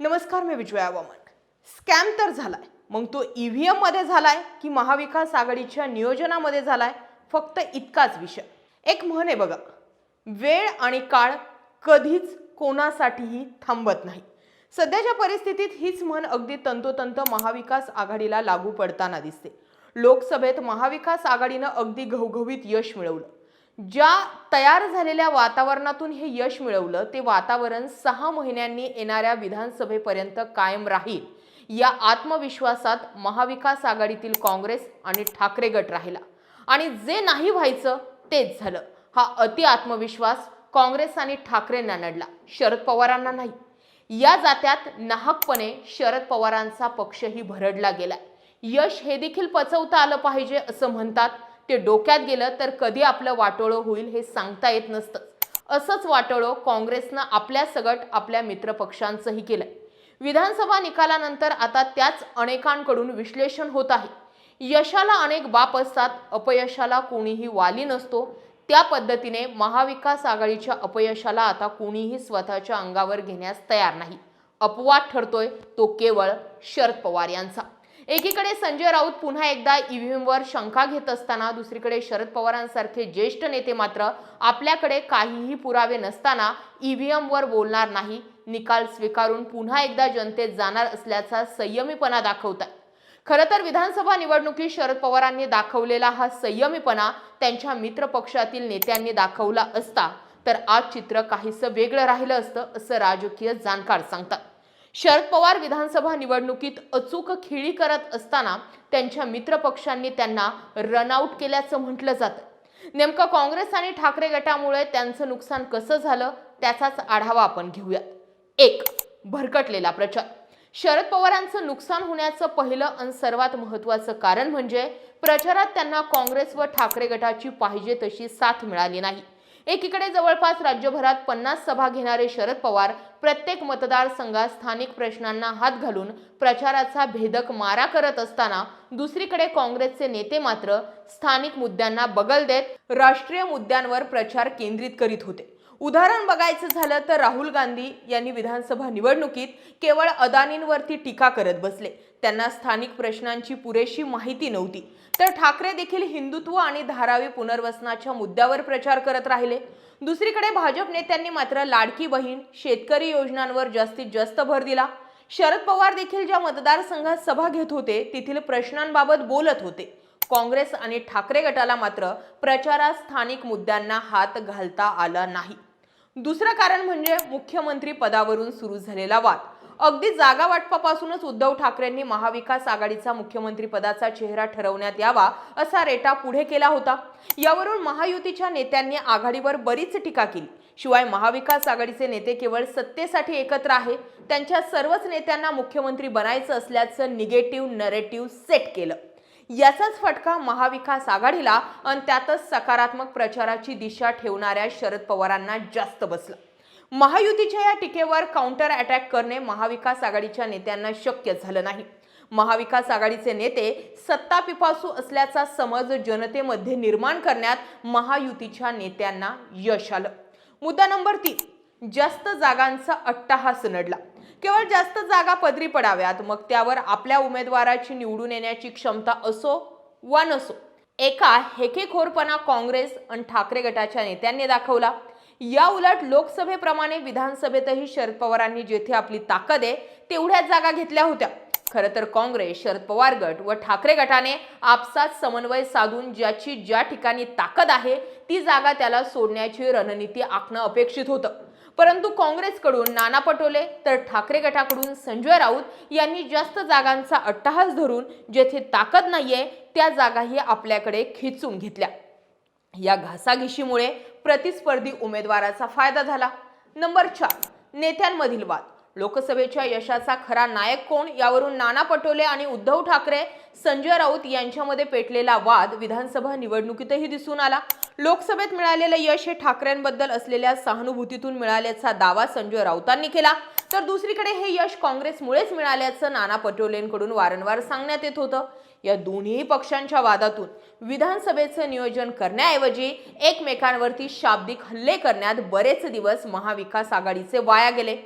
नमस्कार मी विजया वामन. स्कॅम तर झालाय. मग तो ईव्हीएममध्ये झालाय की महाविकास आघाडीच्या नियोजनामध्ये झालाय? फक्त इतकाच विषय. एक म्हण आहे बघा वेळ आणि काळ कधीच कोणासाठीही थांबत नाही. सध्याच्या परिस्थितीत हीच म्हण अगदी तंतोतंत महाविकास आघाडीला लागू पडताना दिसते. लोकसभेत महाविकास आघाडीनं अगदी घवघवीत यश मिळवलं. ज्या तयार झालेल्या वातावरणातून हे यश मिळवलं ते वातावरण सहा महिन्यांनी येणाऱ्या विधानसभेपर्यंत कायम राहील. या आत्मविश्वासात महाविकास आघाडीतील काँग्रेस आणि ठाकरे गट राहिला. आणि जे नाही व्हायचं तेच झालं. हा अति आत्मविश्वास काँग्रेस आणि ठाकरेंना नडला. शरद पवारांना नाही. या जात्यात नाहकपणे शरद पवारांचा पक्षही भरडला गेलाय. यश हे देखील पचवता आलं पाहिजे असं म्हणतात ते डोक्यात गेलं तर कधी आपलं वाटोळं होईल हे सांगता येत नसतं. असंच वाटोळं काँग्रेसनं आपल्या सगट आपल्या मित्रपक्षांचंही केलं विधानसभा निकालानंतर आता त्याच अनेकांकडून विश्लेषण होत आहे. यशाला अनेक बाप असतात अपयशाला कोणीही वाली नसतो. त्या पद्धतीने महाविकास आघाडीच्या अपयशाला आता कोणीही स्वतःच्या अंगावर घेण्यास तयार नाही. अपवाद ठरतोय तो केवळ शरद पवार यांचा. एकीकडे संजय राऊत पुन्हा एकदा ईव्हीएमवर शंका घेत असताना दुसरीकडे शरद पवारांसारखे ज्येष्ठ नेते मात्र आपल्याकडे काहीही पुरावे नसताना ईव्हीएमवर बोलणार नाही. निकाल स्वीकारून पुन्हा एकदा जनतेत जाणार असल्याचा संयमीपणा दाखवतात. खरं तर विधानसभा निवडणुकीत शरद पवारांनी दाखवलेला हा संयमीपणा त्यांच्या मित्रपक्षातील नेत्यांनी दाखवला असता तर आज चित्र काहीसं वेगळं राहिलं असतं असं राजकीय जाणकार सांगतात. शरद पवार विधानसभा निवडणुकीत अचूक खिळी करत असताना त्यांच्या मित्र पक्षांनी त्यांना रनआउट केल्याचं म्हटलं जातं. नेमकं काँग्रेस आणि ठाकरे गटामुळे त्यांचं नुकसान कसं झालं त्याचाच आढावा आपण घेऊयात. एक भरकटलेला प्रचार. शरद पवारांचं नुकसान होण्याचं पहिलं आणि सर्वात महत्त्वाचं कारण म्हणजे प्रचारात त्यांना काँग्रेस व ठाकरे गटाची पाहिजे तशी साथ मिळाली नाही. एकीकडे जवळपास राज्यभरात पन्नास सभा घेणारे शरद पवार प्रत्येक मतदारसंघात स्थानिक प्रश्नांना हात घालून प्रचाराचा भेदक मारा करत असताना दुसरीकडे काँग्रेसचे नेते मात्र स्थानिक मुद्द्यांना बगल देत राष्ट्रीय मुद्द्यांवर प्रचार केंद्रित करीत होते. उदाहरण बघायचं झालं तर राहुल गांधी यांनी विधानसभा निवडणुकीत केवळ अदानींवरती टीका करत बसले. त्यांना स्थानिक प्रश्नांची पुरेशी माहिती नव्हती. तर ठाकरे देखील हिंदुत्व आणि धारावी पुनर्वसनाच्या मुद्द्यावर प्रचार करत राहिले. दुसरीकडे भाजप नेत्यांनी मात्र लाडकी बहीण शेतकरी योजनांवर जास्तीत जास्त भर दिला. शरद पवार देखील ज्या मतदारसंघात सभा घेत होते तेथील प्रश्नांबाबत बोलत होते. काँग्रेस आणि ठाकरे गटाला मात्र प्रचारात स्थानिक मुद्द्यांना हात घालता आला नाही. दुसरं कारण म्हणजे मुख्यमंत्री पदावरून सुरू झालेला वाद. अगदी जागा वाटपापासूनच उद्धव ठाकरेंनी महाविकास आघाडीचा मुख्यमंत्री पदाचा चेहरा ठरवण्यात यावा असा रेटा पुढे केला होता. यावरून महायुतीच्या नेत्यांनी आघाडीवर बरीच टीका केली. शिवाय महाविकास आघाडीचे नेते केवळ सत्तेसाठी एकत्र आहे त्यांच्या सर्वच नेत्यांना मुख्यमंत्री बनायचं असल्याचं निगेटिव्ह नरेटिव्ह सेट केलं. याचाच फटका महाविकास आघाडीला आणि त्यातच सकारात्मक प्रचाराची दिशा ठेवणाऱ्या शरद पवारांना जास्त बसला. महायुतीच्या या टीकेवर काउंटर अटॅक करणे महाविकास आघाडीच्या नेत्यांना शक्य झालं नाही. महाविकास आघाडीचे नेते सत्ता पिपासू असल्याचा समज जनतेमध्ये निर्माण करण्यात महायुतीच्या नेत्यांना यश आलं. मुद्दा नंबर तीन जास्त जागांचा अट्टाहास नडला. केवळ जास्त जागा पदरी पडाव्यात. मग त्यावर आपल्या उमेदवाराची निवडून येण्याची क्षमता असो वा नसो एका हेकेखोरपणा काँग्रेस आणि ठाकरे गटाच्या नेत्यांनी दाखवला. या उलट लोकसभेप्रमाणे विधानसभेतही शरद पवारांनी जेथे आपली ताकद आहे तेवढ्याच जागा घेतल्या होत्या. खरं तर काँग्रेस शरद पवार गट व ठाकरे गटाने आपसात समन्वय साधून ज्याची ज्या ठिकाणी ताकद आहे ती जागा त्याला सोडण्याची रणनीती आखणं अपेक्षित होतं. परंतु काँग्रेसकडून नाना पटोले तर ठाकरे गटाकडून संजय राऊत यांनी जास्त जागांचा अट्टहास धरून जेथे ताकद नाहीये त्या जागाही आपल्याकडे खेचून घेतल्या. या घासाघिशीमुळे प्रतिस्पर्धी उमेदवाराचा फायदा झाला. नंबर चार नेत्यांमधील वाद. लोकसभेच्या यशाचा खरा नायक कोण यावरून नाना पटोले आणि उद्धव ठाकरे संजय राऊत यांच्यामध्ये पेटलेला वाद विधानसभा निवडणुकीतही दिसून आला. लोकसभेत मिळालेलं यश हे ठाकरेंबद्दल असलेल्या सहानुभूतीतून मिळाल्याचा दावा संजय राऊतांनी केला. तर दुसरीकडे हे यश काँग्रेसमुळेच मिळाल्याचं नाना पटोलेंकडून वारंवार सांगण्यात येत होतं. या दोन्ही पक्षांच्या वादातून विधानसभेचं नियोजन करण्याऐवजी एकमेकांवरती शाब्दिक हल्ले करण्यात बरेच दिवस महाविकास आघाडीचे वाया गेले.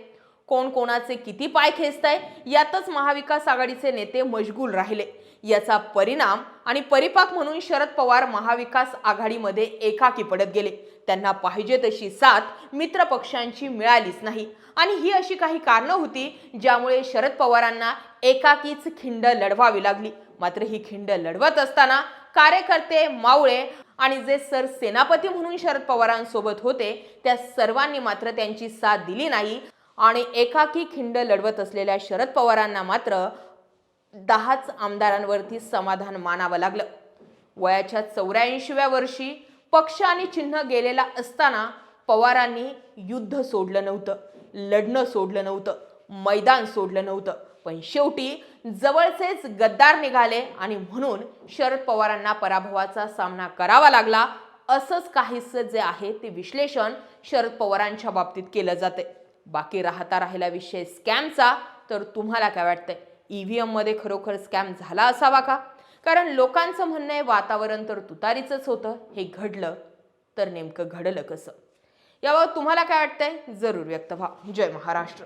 कोण कोणाचे किती पाय खेचताय? यातच महाविकास आघाडीचे नेते मशगूल राहिले. याचा परिणाम आणि परिपाक म्हणून शरद पवार महाविकास आघाडीमध्ये एकाकी पडत गेले. त्यांना पाहिजे तशी साथ मित्र पक्षांची मिळालीच नाही. आणि ही अशी काही कारणं होती ज्यामुळे शरद पवारांना एकाकीच खिंड लढवावी लागली. मात्र ही खिंड लढवत असताना कार्यकर्ते मावळे आणि जे सर सेनापती म्हणून शरद पवारांसोबत होते त्या सर्वांनी मात्र त्यांची साथ दिली नाही. आणि एकाकी खिंड लढवत असलेल्या शरद पवारांना मात्र दहाच आमदारांवरती समाधान मानावं लागलं. वयाच्या चौऱ्याऐंशीव्या वर्षी पक्ष आणि चिन्ह गेलेला असताना पवारांनी युद्ध सोडलं नव्हतं लढणं सोडलं नव्हतं मैदान सोडलं नव्हतं. पण शेवटी जवळचेच गद्दार निघाले आणि म्हणून शरद पवारांना पराभवाचा सामना करावा लागला. असंच काहीसं जे आहे ते विश्लेषण शरद पवारांच्या बाबतीत केलं जाते बाकी राहता राहिला विषय स्कॅमचा तर तुम्हाला काय वाटतंय? व्ही एममध्ये खरोखर स्कॅम झाला असावा का? कारण लोकांचं म्हणणं आहे वातावरण तर तुतारीचंच होतं हे घडलं तर नेमकं घडलं कसं? याबाबत तुम्हाला काय वाटतंय? जरूर व्यक्त व्हा. जय महाराष्ट्र.